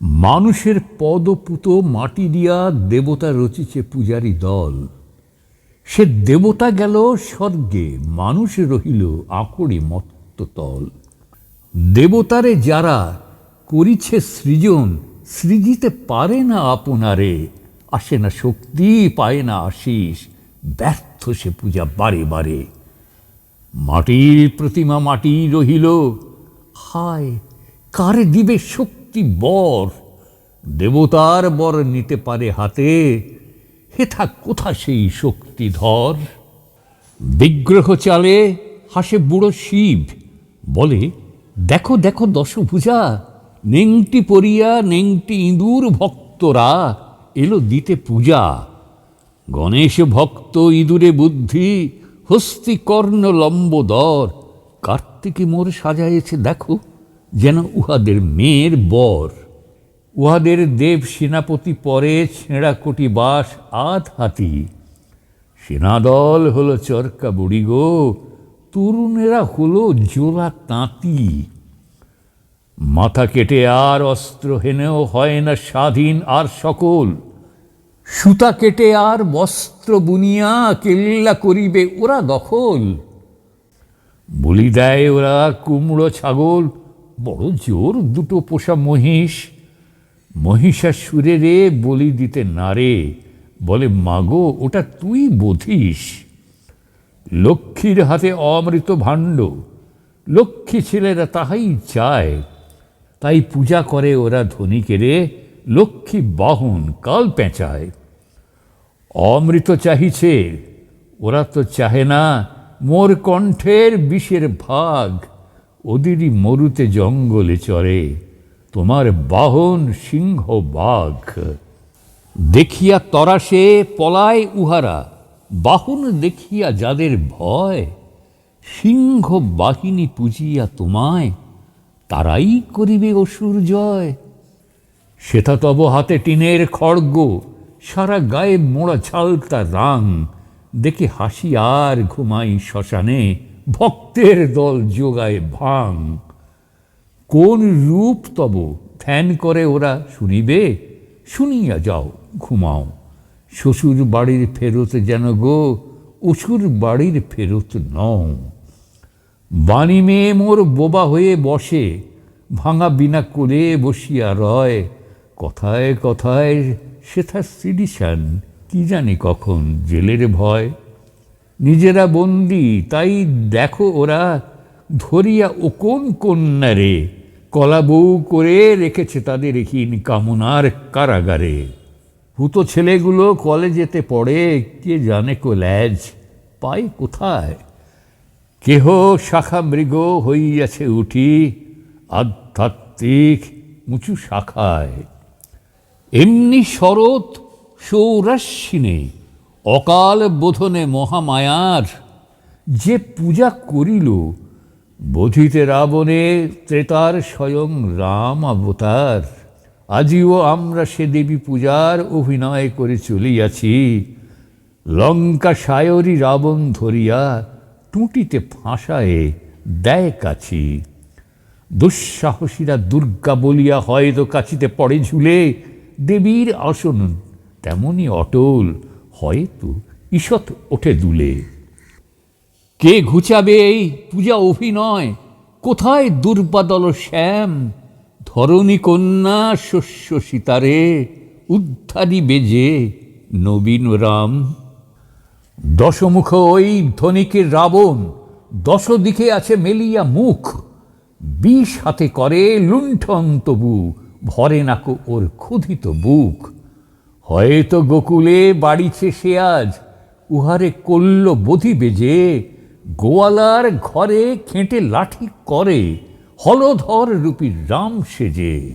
মানুষের পদপুত মাটি দিয়া দেবতা রচিছে পূজারি দল। সে দেবতা গেল স্বর্গে, মানুষ রহিল আকড়ে মত্ততল দেবতারে যারা করিছে সৃজন, সৃজিতে পারে না আপনারে। আসে না শক্তি, পায় না আশিস, ব্যর্থ সে পূজা বারে বারে। মাটির প্রতিমা মাটি রহিল। হায়, কারে দিবে শক্তি? বর দেবতার বর নিতে পারে হাতে। হেথা কোথা সেই শক্তিধর বিগ্রহ চালে হাসে বুড়ো শিব, বলে, দেখো দেখো দশভুজা, নেংটি পরিয়া, নেংটি ইঁদুর ভক্তরা এলো দিতে পূজা। গণেশ ভক্ত ইঁদুরে বুদ্ধি, হস্তি কর্ণ লম্বদর, কার্তিকী মোর সাজাইছে দেখো। যেন উহাদের মেয়ের বর। উহাদের দেব সেনাপতি পরে ছেঁড়া কোটি বাস আধ হাতি। সেনাদল হলো চরকা বুড়ি গো, তরুণেরা হলো জোলা তাঁতি। মাথা কেটে আর অস্ত্র হেনেও হয় না স্বাধীন আর সকল। সুতা কেটে আর বস্ত্র বুনিয়া কেল্লা করিবে ওরা দখল। বলি দেয় ওরা কুমড়ো ছাগল বড় জোর দুটো পোষা মহিষ। মহিষাসুরে রে বলি দিতে নারে বলে, মাগো, ওটা তুই বোধিস। লক্ষ্মীর হাতে অমৃত ভাণ্ড। লক্ষ্মী ছেলেরা তাহাই চায়। তাই পূজা করে ওরা ধনীকেরে লক্ষ্মী বাহন কাল পেঁচায়। অমৃত চাহিছে। ওরা তো চাহে না। মোর কণ্ঠের বিষের ভাগ। ওদেরই মরুতে জঙ্গলে চরে তোমার বাহন সিংহ বাঘ। দেখিয়া তরাসে পলায় উহারা, বাহন দেখিয়া যাদের ভয়। সিংহ বাহিনী পুজিয়া তোমায়, তারাই করিবে অসুর জয়। সেথা তব হাতে টিনের খড়গ, সারা গায়ে মোড়া ছালতা রাং। দেখে হাসি আর ঘুমাই শ্মশানে ভক্তের দল যোগায় ভাং কোন রূপ তব ধ্যান করে ওরা শুনিবে? শুনিয়া যাও, ঘুমাও। শ্বশুর বাড়ির ফেরত যেন গো, অসুর বাড়ির ফেরত নও। বাণী মেয়ে মোর বোবা হয়ে বসে, ভাঙা বিনা করে বসিয়া রয়। কথায় কথায় সেথা সিডিশন, কি জানি কখন জেলের ভয়। নিজেরা বন্দি, তাই দেখো ওরা ধরিয়া ও কোন কন্যারে? কলা বউ করে রেখেছে তাদের হীন কামনার কারাগারে। হুতো ছেলেগুলো কলেজেতে পড়ে, কে জানে কো ল্যাজ পায় কোথায়? কেহ শাখা মৃগ হইয়াছে উঠি, আধ্যাত্মিক উঁচু শাখায়। এমনি শরৎ সৌরাশ্বিনে অকাল বোধনে মহামায়ার। যে পূজা করিল, বোধিতে রাবণে ত্রেতার স্বয়ং রাম অবতার। আজিও আমরা সে দেবী পূজার অভিনয় করে চলিয়াছি। লঙ্কা সায়রি রাবণ ধরিয়া টুটিতে ফাঁসায়ে দেয় কাছি। দুঃসাহসীরা দুর্গা বলিয়া হয়তো কাছিতে পড়ে ঝুলে, দেবীর আসন তেমনি অটল। হয়তো ঈষৎ ওঠে দুলে। কে ঘুচাবে এই পূজা অভিনয়? কোথায় দুর্বাদল শ্যাম? ধরণী কন্যা শস্য সীতারে, উদ্ধারি বেজে নবীন রাম। দশমুখ ওই ধনিকের রাবণ দশ দিকে আছে মেলিয়া মুখ। বিষ হাতে করে লুণ্ঠন তবু, ভরে নাকো ওর ক্ষুধিত বুক। হয়তো গোকুলে বাড়িছে সে আজ উহারে কল্ল বধি বেজে, গোয়ালার ঘরে খেঁটে লাঠি করে, হলধর রূপী রাম সেজে।